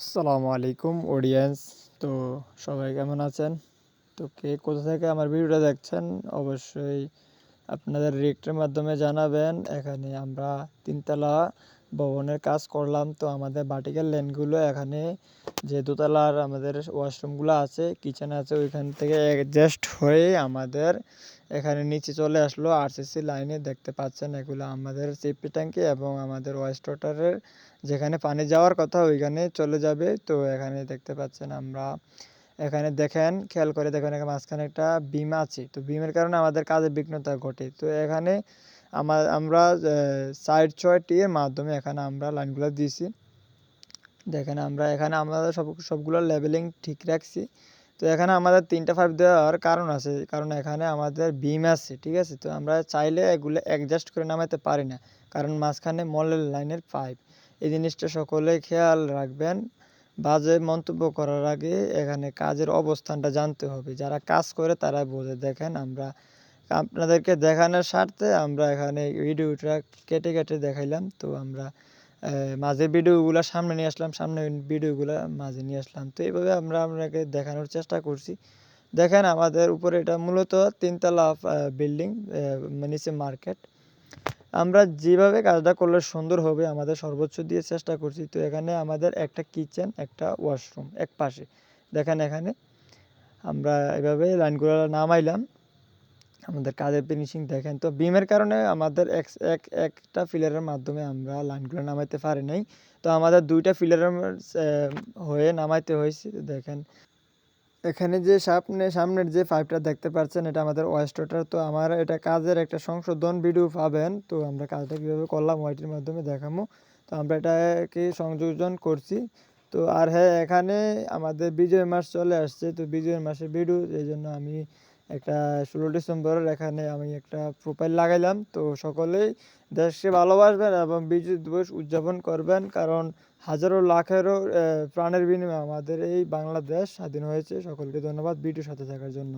আসসালামু আলাইকুম অডিয়েন্স তো সবাই কেমন আছেন? তো কে কোথা থেকে আমার ভিডিওটা দেখছেন? অবশ্যই আপনাদের রিয়েক্টের মাধ্যমে জানাবেন। এখানে আমরা তিনতলা ভবনের কাজ করলাম। তো আমাদের বাটিকের লেনগুলো এখানে যে দোতলার আমাদের ওয়াশরুমগুলো আছে, কিচেন আছে, ওইখান থেকে অ্যাডজাস্ট হয়ে আমাদের এখানে নিচে চলে আসলো আরসিসি লাইনে। দেখতে পাচ্ছেন এগুলো আমাদের সেফটি ট্যাঙ্কি এবং আমাদের ওয়েস্ট যেখানে পানি যাওয়ার কথা, ওইখানে চলে যাবে। তো এখানে দেখতে পাচ্ছেন আমরা এখানে দেখেন, খেয়াল করে দেখেন এখানে মাঝখানে একটা বিম আছে। তো বিমের কারণে আমাদের কাজে বিঘ্নতা ঘটে। তো এখানে আমার আমরা সাইড ছয়টির মাধ্যমে এখানে আমরা লাইনগুলো দিয়েছি। দেখেন আমরা এখানে আমাদের সব, সবগুলো লেভেলিং ঠিক রাখছি। তো এখানে আমাদের তিনটা পাইপ দেওয়ার কারণ আছে। কারণ এখানে আমাদের বিম আছে, ঠিক আছে? তো আমরা চাইলে এগুলো অ্যাডজাস্ট করে নামাতে পারি না। কারণ মাঝখানে মলের লাইনের পাইপ এই জিনিসটা সকলে খেয়াল রাখবেন। বাজে মন্তব্য করার আগে এখানে কাজের অবস্থানটা জানতে হবে। যারা কাজ করে তারা বোঝে দেখেন আমরা আপনাদেরকে দেখানোর স্বার্থে আমরা এখানে ভিডিওটা কেটে কেটে দেখাইলাম। তো আমরা মাঝে ভিডিওগুলো সামনে নিয়ে আসলাম, সামনে ভিডিওগুলো মাঝে নিয়ে আসলাম। তো এইভাবে আমরা আপনাকে দেখানোর চেষ্টা করছি। দেখেন আমাদের উপরে এটা মূলত তিনতলা বিল্ডিং নিচে মার্কেট। আমরা যেভাবে কাজটা করলে সুন্দর হবে, আমাদের সর্বোচ্চ দিয়ে চেষ্টা করছি। তো এখানে আমাদের একটা কিচেন একটা ওয়াশরুম এক পাশে। দেখেন এখানে আমরা এভাবে লাইনগুলো নামাইলাম। আমাদের কাজের ফিনিশিং দেখেন। তো বিমের কারণে আমাদের এক এক, একটা ফিলারের মাধ্যমে আমরা লাইনগুলো নামাইতে পারি নাই। তো আমাদের দুইটা ফিলারের হয়ে নামাইতে হয়েছে। দেখেন এখানে যে সামনে, সামনের যে পাইপটা দেখতে পাচ্ছেন, এটা আমাদের ওয়েস্টারটার তো আমার এটা কাজের একটা সংশোধন ভিডিও পাবেন। তো আমরা কাজটা কীভাবে করলাম ওয়াইটির মাধ্যমে দেখামো। তো আমরা এটাকে সংযোজন করছি। তো আর হ্যাঁ এখানে আমাদের বিজয় মাস চলে আসছে। তো বিজয় মাসের ভিডিও এই জন্য আমি একটা ষোলো ডিসেম্বরের এখানে আমি একটা প্রোফাইল লাগাইলাম। তো সকলেই দেশকে ভালোবাসবেন এবং বিজয় দিবস উদযাপন করবেন, কারণ হাজারো লাখেরও প্রাণের বিনিময়ে আমাদের এই বাংলাদেশ স্বাধীন হয়েছে। সকলকে ধন্যবাদ ভিডিওর সাথে থাকার জন্য।